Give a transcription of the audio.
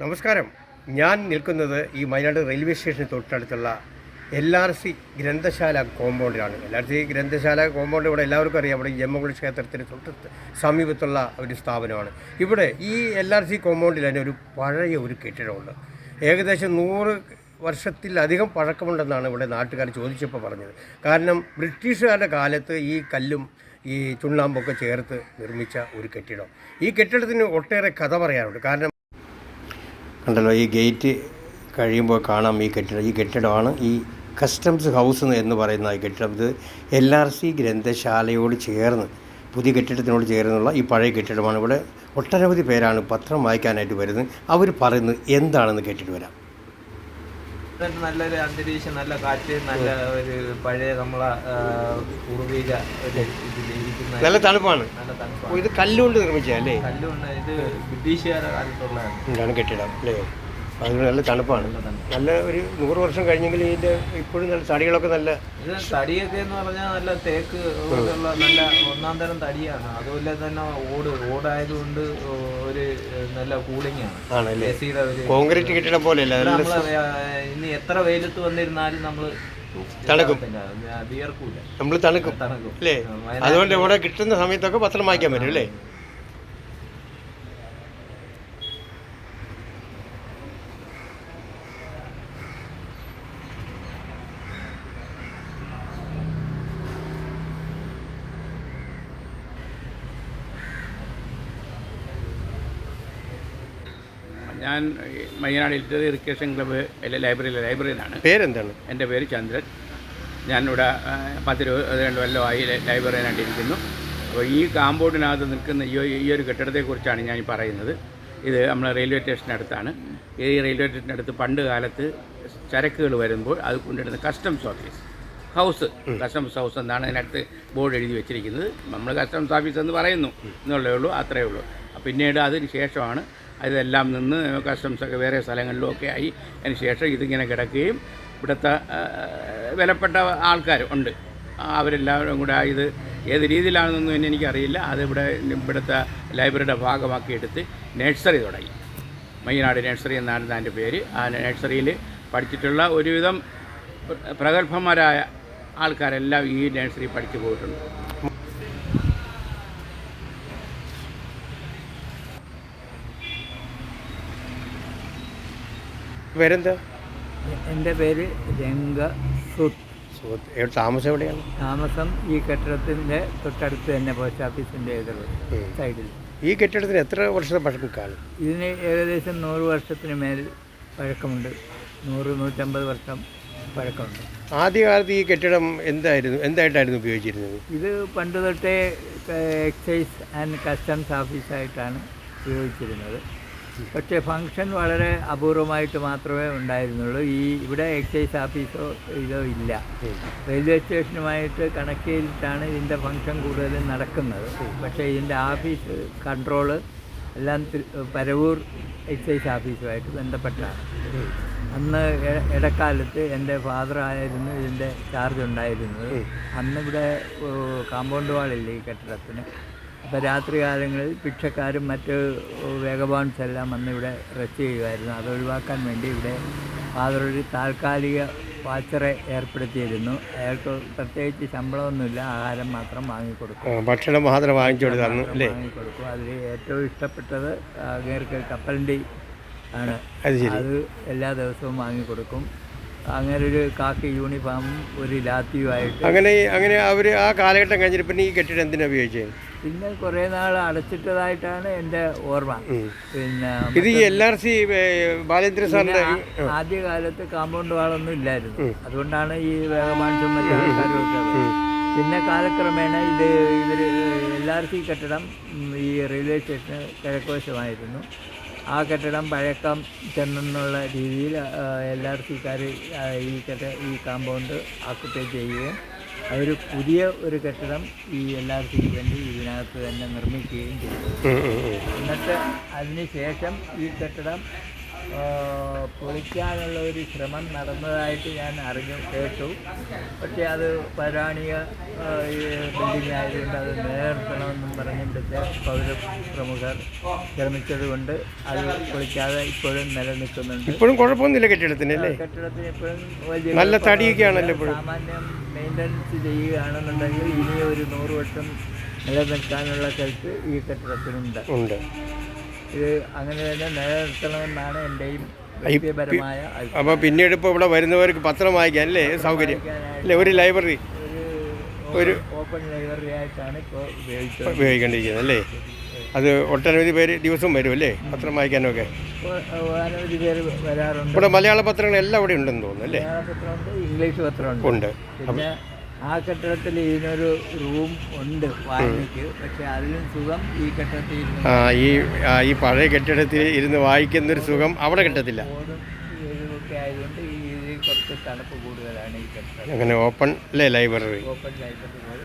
നമസ്കാരം. ഞാൻ നിൽക്കുന്നത് ഈ വയനാട് റെയിൽവേ സ്റ്റേഷന് തൊട്ടടുത്തുള്ള എൽ ആർ സി ഗ്രന്ഥശാല കോമ്പൗണ്ടിലാണ്. എൽ ആർ സി ഗ്രന്ഥശാല കോമ്പൗണ്ട് ഇവിടെ എല്ലാവർക്കും അറിയാം. ഇവിടെ ജമ്മകുളി ക്ഷേത്രത്തിന് തൊട്ട് സമീപത്തുള്ള ഒരു സ്ഥാപനമാണ്. ഇവിടെ ഈ എൽ ആർ സി കോമ്പൗണ്ടിൽ തന്നെ ഒരു പഴയ ഒരു കെട്ടിടമുണ്ട്. ഏകദേശം നൂറ് വർഷത്തിലധികം പഴക്കമുണ്ടെന്നാണ് ഇവിടെ നാട്ടുകാർ ചോദിച്ചപ്പോൾ പറഞ്ഞത്. കാരണം ബ്രിട്ടീഷുകാരുടെ കാലത്ത് ഈ കല്ലും ഈ ചുണ്ണാമ്പൊക്കെ ചേർത്ത് നിർമ്മിച്ച ഒരു കെട്ടിടം. ഈ കെട്ടിടത്തിന് ഒട്ടേറെ കഥ പറയാറുണ്ട്. കാരണം കണ്ടല്ലോ ഈ ഗേറ്റ് കഴിയുമ്പോൾ കാണാം ഈ കെട്ടിടം. ഈ കെട്ടിടമാണ് ഈ കസ്റ്റംസ് ഹൗസ് എന്ന് പറയുന്ന ഈ കെട്ടിടം. ഇത് എൽ ആർ സി ഗ്രന്ഥശാലയോട് ചേർന്ന് പുതിയ കെട്ടിടത്തിനോട് ചേർന്നുള്ള ഈ പഴയ കെട്ടിടമാണ്. ഇവിടെ ഒട്ടനവധി പേരാണ് പത്രം വായിക്കാനായിട്ട് വരുന്നത്. അവർ പറയുന്നത് എന്താണെന്ന് കേട്ടിട്ട് വരാം. നല്ലൊരു അന്തരീക്ഷം നല്ല കാറ്റ് നല്ല ഒരു പഴയ നമ്മളെ പൂർവീക ഒരു നല്ല തണുപ്പാണ്. നല്ല തണുപ്പാണ്. ഇത് കല്ലുകൊണ്ട് നിർമ്മിച്ചല്ലേ കല്ലുകൊണ്ട് ഇത് ബ്രിട്ടീഷുകാരുടെ കാലത്തുള്ളതാണ്. ഇതാണ് കെട്ടിടം അല്ലേ? അതിന് നല്ല തണുപ്പാണ്. നല്ല ഒരു നൂറ് വർഷം കഴിഞ്ഞെങ്കിൽ ഇതിന്റെ ഇപ്പോഴും നല്ല തടികളൊക്കെ നല്ല ഇത് തടിയൊക്കെ എന്ന് പറഞ്ഞാൽ നല്ല തേക്ക് നല്ല ഒന്നാം തരം തടിയാണ്. അതുപോലെ തന്നെ ഓട് ഓടായതുകൊണ്ട് ഒരു നല്ല കൂളിംഗ് ആണ്. ആണല്ലേ? എ സിയുടെ ഒരു കോൺക്രീറ്റ് കെട്ടിടം പോലെയല്ല ഇനി എത്ര വെയിലത്ത് വന്നിരുന്നാലും നമ്മൾ തണുക്കും. നമ്മൾ തണുക്കും. അല്ലേ? അതുകൊണ്ട് ഇവിടെ കിട്ടുന്ന സമയത്തൊക്കെ പത്രം വായിക്കാൻ പറ്റും അല്ലേ? ഞാൻ മയ്യനാട് ലിറ്റററി ഇറിഗേഷൻ ക്ലബ്ബ് അല്ലെ ലൈബ്രറിയിലെ ലൈബ്രറിയിലാണ് പേരെന്താണ്? എന്റെ പേര് ചന്ദ്രൻ. ഞാനിവിടെ പത്ത് പത്തിരുപത് രണ്ട് കൊല്ലമായി ആയി ലൈബ്രറിയിലായിട്ടിരിക്കുന്നു അപ്പോൾ ഈ കാമ്പൗണ്ടിനകത്ത് നിൽക്കുന്ന ഈ ഒരു- ഈ ഒരു കെട്ടിടത്തെക്കുറിച്ചാണ് ഞാൻ പറയുന്നത്. ഇത് നമ്മൾ റെയിൽവേ സ്റ്റേഷനടുത്താണ് ഈ റെയിൽവേ സ്റ്റേഷനടുത്ത് പണ്ട് കാലത്ത് ചരക്കുകൾ വരുമ്പോൾ അത് കൊണ്ടിടുന്ന customs office house customs house എന്നാണ് അതിനടുത്ത് ബോർഡ് എഴുതി വെച്ചിരിക്കുന്നത്. നമ്മൾ കസ്റ്റംസ് ഓഫീസ് എന്ന് പറയുന്നു. എന്നുള്ളേ ഉള്ളൂ അത്രയേ ഉള്ളൂ. പിന്നീട് അതിന് ശേഷമാണ് ഇതെല്ലാം നിന്ന് കസ്റ്റംസ് ഒക്കെ വേറെ സ്ഥലങ്ങളിലൊക്കെ ആയി. അതിന് ശേഷം ഇതിങ്ങനെ കിടക്കുകയും ഇവിടുത്തെ വിലപ്പെട്ട ആൾക്കാർ ഉണ്ട്. അവരെല്ലാവരും കൂടെ ഇത് ഏത് രീതിയിലാണെന്നൊന്നും എന്നെ എനിക്കറിയില്ല. അത് ഇവിടെ ഇവിടുത്തെ ലൈബ്രറിയുടെ ഭാഗമാക്കി എടുത്ത് നഴ്സറി തുടങ്ങി. മയ്യനാട് നഴ്സറി എന്നാണ് അതിന്റെ പേര്. ആ നഴ്സറിയിൽ പഠിച്ചിട്ടുള്ള ഒരുവിധം പ്ര- പ്രഗത്ഭന്മാരായ ആൾക്കാരെല്ലാം ഈ നഴ്സറി പഠിച്ചു പോയിട്ടുണ്ട്. പേരെന്താ? എന്റെ പേര് രംഗ സുത് സുഹൃത്ത് താമസം എവിടെയാണ്? താമസം ഈ കെട്ടിടത്തിന്റെ തൊട്ടടുത്ത് തന്നെ പോസ്റ്റ് ഓഫീസിന്റെ സൈഡിൽ. ഈ കെട്ടിടത്തിന് എത്ര വർഷത്തെ പഴക്കം ഇതിന് ഏകദേശം നൂറ് വർഷത്തിന് മേൽ പഴക്കമുണ്ട്. നൂറ് നൂറ്റമ്പത് വർഷം പഴക്കമുണ്ട്. ആദ്യകാലത്ത് ഈ കെട്ടിടം എന്തായിരുന്നു? എന്തായിട്ടായിരുന്നു ഉപയോഗിച്ചിരുന്നത്? ഇത് പണ്ട് തൊട്ടേ എക്സൈസ് ആൻഡ് കസ്റ്റംസ് ഓഫീസായിട്ടാണ് ഉപയോഗിച്ചിരുന്നത്. പക്ഷേ ഫങ്ഷൻ വളരെ അപൂർവമായിട്ട് മാത്രമേ ഉണ്ടായിരുന്നുള്ളൂ. ഈ ഇവിടെ എക്സൈസ് ഓഫീസോ ഇതോ ഇല്ല. റെയിൽവേ സ്റ്റേഷനുമായിട്ട് കണക്ട് ചെയ്തിട്ടാണ് ഇതിന്റെ ഫങ്ഷൻ കൂടുതലും നടക്കുന്നത്. പക്ഷേ ഇതിന്റെ ഓഫീസ് കൺട്രോൾ എല്ലാം പരവൂർ എക്സൈസ് ഓഫീസുമായിട്ട് ബന്ധപ്പെട്ടാണ്. അന്ന് ഇടക്കാലത്ത് എന്റെ ഫാദർ ആയിരുന്നു ഇതിന്റെ ചാർജ് ഉണ്ടായിരുന്നത്. അന്ന് ഇവിടെ കാമ്പൗണ്ട് വാളില്ല ഈ കെട്ടിടത്തിന്? അപ്പോൾ രാത്രി കാലങ്ങളിൽ ഭിക്ഷക്കാരും മറ്റ് വേഗബോൺസ് എല്ലാം വന്ന് ഇവിടെ റെസ്റ്റ് ചെയ്യുമായിരുന്നു അത് ഒഴിവാക്കാൻ വേണ്ടി ഇവിടെ ഫാദർ ഒരു താൽക്കാലിക വാച്ചറെ ഏർപ്പെടുത്തിയിരുന്നു. അയാൾക്ക് പ്രത്യേകിച്ച് ശമ്പളമൊന്നുമില്ല. ആഹാരം മാത്രം വാങ്ങിക്കൊടുക്കും ഭക്ഷണം മാത്രം വാങ്ങിച്ചു വാങ്ങിക്കൊടുക്കും അതിൽ ഏറ്റവും ഇഷ്ടപ്പെട്ടത് അങ്ങേർക്ക് കപ്പലണ്ടി ആണ്. അത് എല്ലാ ദിവസവും വാങ്ങിക്കൊടുക്കും. അങ്ങനെ ഒരു കാക്കി യൂണിഫോമും ഒരു ലാത്തിയുമായിട്ട് അങ്ങനെ അങ്ങനെ അവർ ആ കാലഘട്ടം കഴിഞ്ഞിട്ട് പിന്നെ ഈ കെട്ടിടം എന്തിനാണ് ഉപയോഗിച്ചത്? പിന്നെ കുറേ നാൾ അടച്ചിട്ടതായിട്ടാണ് എന്റെ ഓർമ്മ. പിന്നെ ഇത് എൽ ആർ സി ബാലേന്ദ്ര സാറിന്റെ ആദ്യകാലത്ത് കാമ്പൗണ്ട് വാളൊന്നും ഇല്ലായിരുന്നു. അതുകൊണ്ടാണ് ഈ വേഗമാൻസും മറ്റു ആൾക്കാരും ഒക്കെ പിന്നെ കാലക്രമേണ ഇത് ഇവർ എൽ ആർ സി കെട്ടിടം ഈ റെയിൽവേ സ്റ്റേഷന് കിഴക്കുവശമായിരുന്നു. ആ കെട്ടിടം പഴക്കം ചെന്നെന്നുള്ള രീതിയിൽ എൽ ആർ സിക്കാർ ഈ കെട്ട ഈ കാമ്പൗണ്ട് ആക്കുപ്പേ ചെയ്യുകയും അവർ പുതിയ ഒരു കെട്ടിടം ഈ എൽ ആർ സിക്ക് വേണ്ടി ഇതിനകത്ത് തന്നെ നിർമ്മിക്കുകയും ചെയ്തു. എന്നിട്ട് അതിന് ശേഷം ഈ കെട്ടിടം പൊളിക്കാനുള്ള ഒരു ശ്രമം നടന്നതായിട്ട് ഞാൻ അറിഞ്ഞു കേട്ടു. പക്ഷേ അത് ഈ ബിൽഡിംഗ് ആയതുകൊണ്ട് അത് നിലനിർത്തണമെന്നും പറഞ്ഞിട്ട് പൗര പ്രമുഖർ ശ്രമിച്ചത് കൊണ്ട് അത് പൊളിക്കാതെ ഇപ്പോഴും നിലനിൽക്കുന്നുണ്ട്. ഇപ്പോഴും കുഴപ്പമൊന്നുമില്ല കെട്ടിടത്തിന് അല്ലേ? കെട്ടിടത്തിന് ഇപ്പോഴും വലിയ നല്ല കുഴപ്പമൊന്നുമില്ല. തടിയൊക്കെയാണല്ലോ ഇപ്പോഴും. സാമാന്യം മെയിന്റനൻസ് ചെയ്യുകയാണെന്നുണ്ടെങ്കിൽ ഇനി ഒരു നൂറ് വർഷം നിലനിൽക്കാനുള്ള കരുത്ത് ഈ കെട്ടിടത്തിനുണ്ട്. ഉണ്ട്. ഇത് അങ്ങനെ തന്നെ നിലനിർത്തണമെന്നാണ് എന്റെയും. അപ്പോൾ പിന്നീട് ഇപ്പോൾ ഇവിടെ വരുന്നവർക്ക് പത്രം വായിക്കാൻ അല്ലേ? സൗകര്യം. അല്ലേ? ഒരു ലൈബ്രറി. ഒരു ഓപ്പൺ ലൈബ്രറി ആയിട്ടാണ് ഇപ്പോൾ ഉപയോഗിക്കേണ്ടിരിക്കുന്നത് ഉപയോഗിക്കേണ്ടിയിരിക്കുന്നത് അല്ലേ? അത് ഒട്ടനവധി പേര് ദിവസവും വരും അല്ലേ? പത്രം വായിക്കാനൊക്കെ. ഇപ്പോൾ അനവധി പേര് വരാറുണ്ട്. ഇവിടെ മലയാള പത്രങ്ങൾ എല്ലാം ഇവിടെ ഉണ്ടെന്ന് തോന്നുന്നു അല്ലേ? ഇംഗ്ലീഷ് പത്രമുണ്ട്. ഉണ്ട്. ആ കെട്ടിടത്തിൽ ഇതിനൊരു റൂം ഉണ്ട് വായനയ്ക്ക് പക്ഷെ അതിലും സുഖം ഈ കെട്ടിടത്തിൽ ഈ ഈ പഴയ കെട്ടിടത്തിൽ ഇരുന്ന് വായിക്കുന്നൊരു സുഖം അവിടെ കിട്ടത്തില്ല. ആയതുകൊണ്ട് ഈ കുറച്ച് തണുപ്പ് കൂടുതലാണ് ഈ കെട്ടിടം അങ്ങനെ ഓപ്പൺ അല്ലേ ലൈബ്രറി ഓപ്പൺ ലൈബ്രറി